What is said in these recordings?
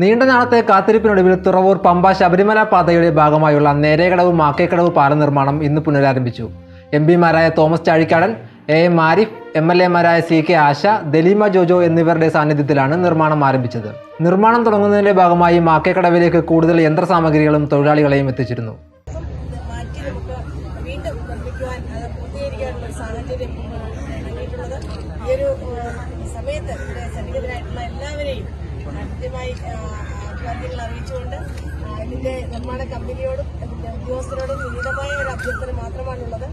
നീണ്ട നാളത്തെ കാത്തിരിപ്പിനൊടുവിൽ തുറവൂർ പമ്പ ശബരിമല പാതയുടെ ഭാഗമായുള്ള നേരേകടവ് മാക്കേക്കടവ് പാലം നിർമ്മാണം ഇന്ന് പുനരാരംഭിച്ചു. M പിമാരായ Thomas Chazhikadan A M Arif M L എമാരായ C K Asha Daleema Jojo എന്നിവരുടെ സാന്നിധ്യത്തിലാണ് നിർമ്മാണം ആരംഭിച്ചത്. നിർമ്മാണം തുടങ്ങുന്നതിന്റെ ഭാഗമായി മാക്കേക്കടവിലേക്ക് കൂടുതൽ യന്ത്രസാമഗ്രികളും തൊഴിലാളികളെയും എത്തിച്ചിരുന്നു. സമയത്ത് എല്ലാവരെയും കൃത്യമായി അഭിവാദ്യങ്ങൾ അറിയിച്ചുകൊണ്ട് ഇതിന്റെ നിർമ്മാണ കമ്പനിയോടും ഇതിന്റെ ഉദ്യോഗസ്ഥരോടും വിനീതമായ ഒരു അഭ്യർത്ഥന മാത്രമാണുള്ളത്.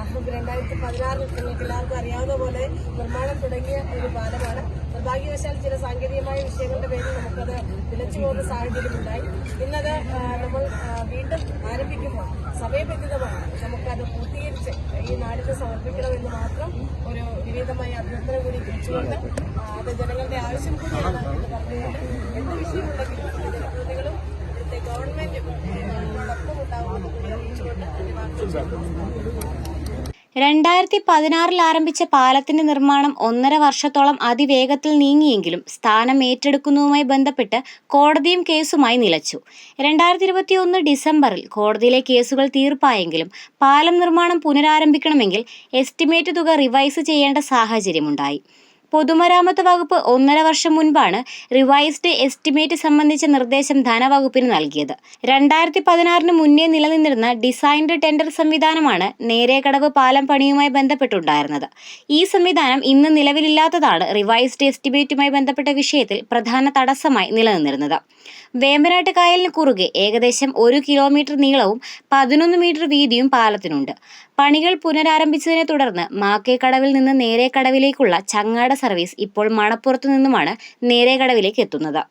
നമുക്ക് രണ്ടായിരത്തി പതിനാറിൽ നിങ്ങൾക്ക് എല്ലാവർക്കും അറിയാവുന്ന പോലെ നിർമ്മാണം തുടങ്ങിയ ഒരു പാലമാണ്. നിർഭാഗ്യവശാൽ ചില സാങ്കേതികമായ വിഷയങ്ങളുടെ പേരിൽ നമുക്കത് നിലച്ചു പോകുന്ന സാഹചര്യമുണ്ടായി ഇന്നത് നമ്മൾ വീണ്ടും ആരംഭിക്കുമ്പോൾ സമയബന്ധിതമാണ്. നമുക്കത് പൂർത്തീകരിച്ച് ഈ നാടിന് സമർപ്പിക്കണമെന്ന് മാത്രം ഒരു വിനീതമായ അഭ്യർത്ഥന കൂടി വെച്ചുകൊണ്ട് ആ, അത് ജനങ്ങളുടെ ആവശ്യം കൂടിയാണ്. രണ്ടായിരത്തി പതിനാറിൽ ആരംഭിച്ച പാലത്തിന്റെ നിർമ്മാണം ഒന്നര വർഷത്തോളം അതിവേഗത്തിൽ നീങ്ങിയെങ്കിലും സ്ഥാനം ഏറ്റെടുക്കുന്നതുമായി ബന്ധപ്പെട്ട് കോടതിയും കേസുമായി നിലച്ചു. രണ്ടായിരത്തി ഇരുപത്തിയൊന്ന് ഡിസംബറിൽ കോടതിയിലെ കേസുകൾ തീർപ്പായെങ്കിലും പാലം നിർമ്മാണം പുനരാരംഭിക്കണമെങ്കിൽ എസ്റ്റിമേറ്റ് തുക റിവൈസ് ചെയ്യേണ്ട സാഹചര്യമുണ്ടായി. പൊതുമരാമത്ത് വകുപ്പ് ഒന്നര വർഷം മുൻപാണ് റിവൈസ്ഡ് എസ്റ്റിമേറ്റ് സംബന്ധിച്ച നിർദ്ദേശം ധനവകുപ്പിന് നൽകിയത്. രണ്ടായിരത്തി പതിനാറിന് മുന്നേ നിലനിന്നിരുന്ന ഡിസൈൻഡ് ടെൻഡർ സംവിധാനമാണ് നേരേക്കടവ് പാലം പണിയുമായി ബന്ധപ്പെട്ടുണ്ടായിരുന്നത്. ഈ സംവിധാനം ഇന്ന് നിലവിലില്ലാത്തതാണ് റിവൈസ്ഡ് എസ്റ്റിമേറ്റുമായി ബന്ധപ്പെട്ട വിഷയത്തിൽ പ്രധാന തടസ്സമായി നിലനിന്നിരുന്നത്. വേമ്പനാട്ട് കായലിന് കുറുകെ ഏകദേശം ഒരു കിലോമീറ്റർ നീളവും പതിനൊന്ന് മീറ്റർ വീതിയും പാലത്തിനുണ്ട്. പണികൾ പുനരാരംഭിച്ചതിനെ തുടർന്ന് മാക്കേക്കടവിൽ നിന്ന് നേരേക്കടവിലേക്കുള്ള ചങ്ങാട സർവീസ് ഇപ്പോൾ മണപ്പുറത്തു നിന്നുമാണ് നേരേക്കടവിലേക്ക് എത്തുന്നത്.